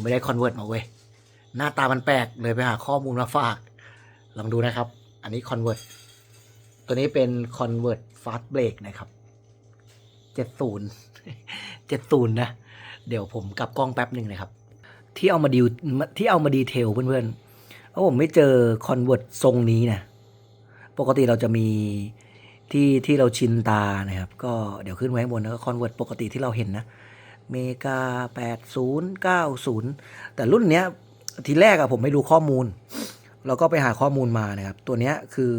ผมไม่ได้คอนเวิร์ตมาเว้ยหน้าตามันแปลกเลยไปหาข้อมูลมาฝาก ลองดูนะครับ อันนี้คอนเวิร์ตตัวนี้เป็นคอนเวิร์ตฟาสเบรกนะครับเจ็ดศูนย์เจ็ดศูนย์นะ เดี๋ยวผมกลับกล้องแป๊บหนึ่งนะครับ ที่เอามาดีที่เอามาดีเทลเพื่อนๆเพราะผมไม่เจอคอนเวิร์ตทรงนี้นะ ปกติเราจะมีที่ที่เราชินตานะครับ ก็เดี๋ยวขึ้นไว้ข้างบนแล้วก็คอนเวิร์ตปกติที่เราเห็นนะ เมกา 80 90 แต่รุ่นเนี้ยทีแรกอะผมไม่รู้ข้อมูลเราก็ไปหาข้อมูลมานะครับ ตัวเนี้ยคือ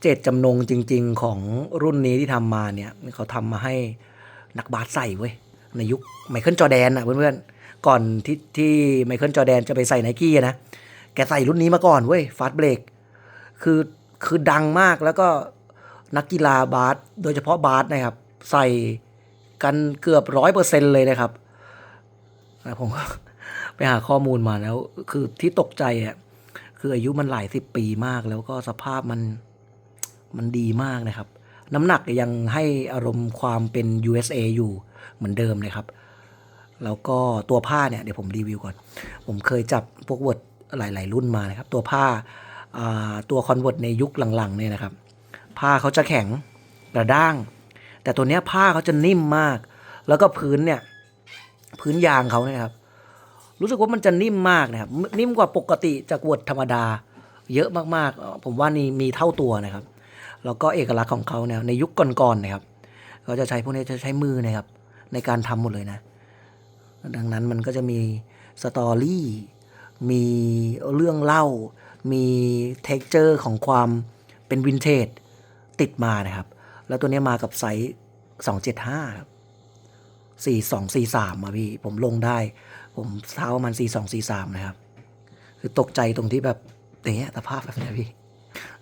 เจตจำนงจริง ๆ ของรุ่นนี้ที่ทำมาเนี่ยเขาทำมาให้นักบาสใส่เว้ย ในยุคไมเคิลจอแดนอะเพื่อนๆ ก่อนที่ที่ไมเคิลจอแดนจะไปใส่ไนกี้นะ แกใส่รุ่นนี้มาก่อนเว้ยฟาสเบรกคือคือดังมากแล้วก็นักกีฬาบาสโดยเฉพาะบาสนะครับ ใส่ กันเกือบร้อยเปอร์เซ็นเลยนะครับแล้วผมก็ไปหาข้อมูลมาแล้ว คือที่ตกใจอะคืออายุมันหลายสิบปีมากแล้วก็สภาพมันมันดีมากนะครับ น้ำหนักยังให้อารมณ์ความเป็น USA อยู่เหมือนเดิมเลยครับ แล้วก็ตัวผ้าเนี่ยเดี๋ยวผมรีวิวก่อน ผมเคยจับพวกเวิร์ดหลาย ๆ รุ่นมานะครับ ตัวผ้าอ่าตัวคอนเวิร์ตในยุคหลัง ๆ เนี่ยนะครับ ผ้าเขาจะแข็งกระด้าง แต่ตัวเนี้ยผ้าเขาจะนิ่มมาก แล้วก็พื้นเนี่ยพื้นยางเขาเนี่ยครับ รู้สึกว่ามันจะนิ่มมากนะครับ นิ่มกว่าปกติจากวดธรรมดา เยอะมากๆ ผมว่านี่มีเท่าตัวนะครับ แล้วก็เอกลักษณ์ของเขาเนี่ยในยุคก่อนๆนะครับเขาจะใช้พวกนี้จะใช้มือนะครับ ในการทำหมดเลยนะ ดังนั้นมันก็จะมีสตอรี่ มีเรื่องเล่า มีเท็กเจอร์ของความเป็นวินเทจติดมานะครับ แล้วตัวนี้มากับไซส์275ครับ4243อะพี่ ผมลงได้ ผมเท้ามัน4243นะครับ คือตกใจตรงที่แบบอย่างเงี้ยสภาพแบบเนี้ยพี่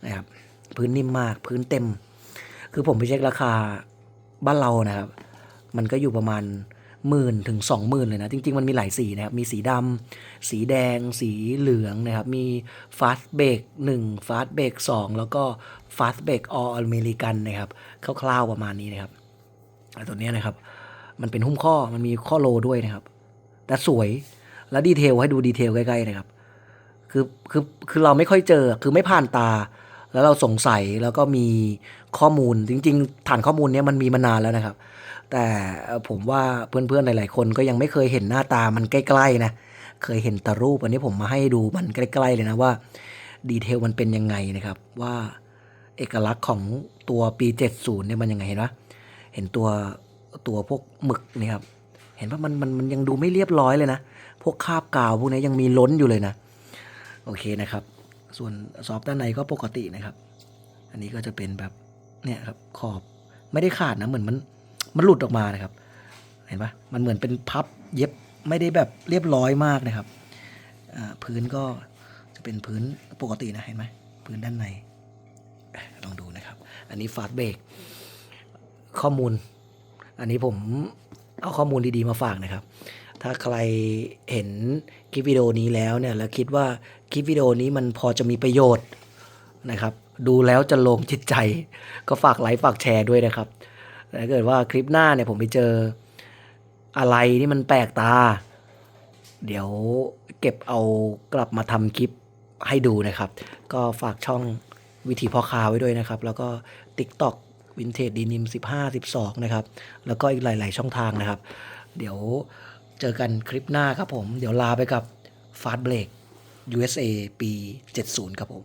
นะครับพื้นนิ่มมากพื้นเต็ม คือผมไปเช็คราคาบ้านเรานะครับ มันก็อยู่ประมาณ หมื่นถึงสองหมื่นเลยนะ จริง ๆ มันมีหลายสีนะครับ มีสีดำ สีแดง สีเหลืองนะครับ มีฟาสเบรกหนึ่งฟาสเบรกสองแล้วก็ฟาสเบรกออเมริกันนะครับ คร่าวๆประมาณนี้นะครับตัวนี้นะครับ มันเป็นหุ้มข้อ มันมีข้อโลด้วยนะครับ แต่สวย แล้วดีเทลให้ดูดีเทลใกล้ๆนะครับ คือ คือ คือเราไม่ค่อยเจอ คือไม่ผ่านตา แล้วเราสงสัย แล้วก็มีข้อมูล จริง ๆ ฐานข้อมูลเนี้ยมันมีมานานแล้วนะครับ แต่ผมว่าเพื่อนๆหลายๆคนก็ยังไม่เคยเห็นหน้าตามันใกล้ๆนะเคยเห็นแต่รูปอันนี้ผมมาให้ดูมันใกล้ๆเลยนะว่าดีเทลมันเป็นยังไงนะครับว่าเอกลักษณ์ของตัวปี 70เนี่ยมันยังไงเห็นปะเห็นตัวตัวพวกหมึกนี่ครับเห็นว่ามันมันมันยังดูไม่เรียบร้อยเลยนะ พวกคาบกาวพวกนี้ยังมีล้นอยู่เลยนะ โอเคนะครับ ส่วนซอฟต์ด้านในก็ปกตินะครับ อันนี้ก็จะเป็นแบบเนี่ยครับขอบไม่ได้ขาดนะเหมือนมัน มันหลุดออกมานะครับ เห็นปะมันเหมือนเป็นพับเย็บไม่ได้แบบเรียบร้อยมากนะครับพื้นก็จะเป็นพื้นปกตินะเห็นไหมพื้นด้านในลองดูนะครับ อันนี้ฟาสเบรกข้อมูล อันนี้ผมเอาข้อมูลดีๆมาฝากนะครับ ถ้าใครเห็นคลิปวิดีโอนี้แล้วเนี่ยแล้วคิดว่าคลิปวิดีโอนี้มันพอจะมีประโยชน์นะครับ ดูแล้วจะลงจิตใจ ก็ฝากไลค์ฝากแชร์ด้วยนะครับ ถ้าเกิดว่าคลิปหน้าเนี่ยผมไปเจออะไรที่มันแปลกตา เดี๋ยวเก็บเอากลับมาทำคลิปให้ดูนะครับ ก็ฝากช่องวิธีพ่อค้าไว้ด้วยนะครับ แล้วก็ TikTok วินเทจดีนิม15 12 นะครับ แล้วก็อีกหลาย ๆ ช่องทางนะครับ เดี๋ยวเจอกันคลิปหน้าครับผม เดี๋ยวลาไปกับ Fast Break USA ปี 70 ครับผม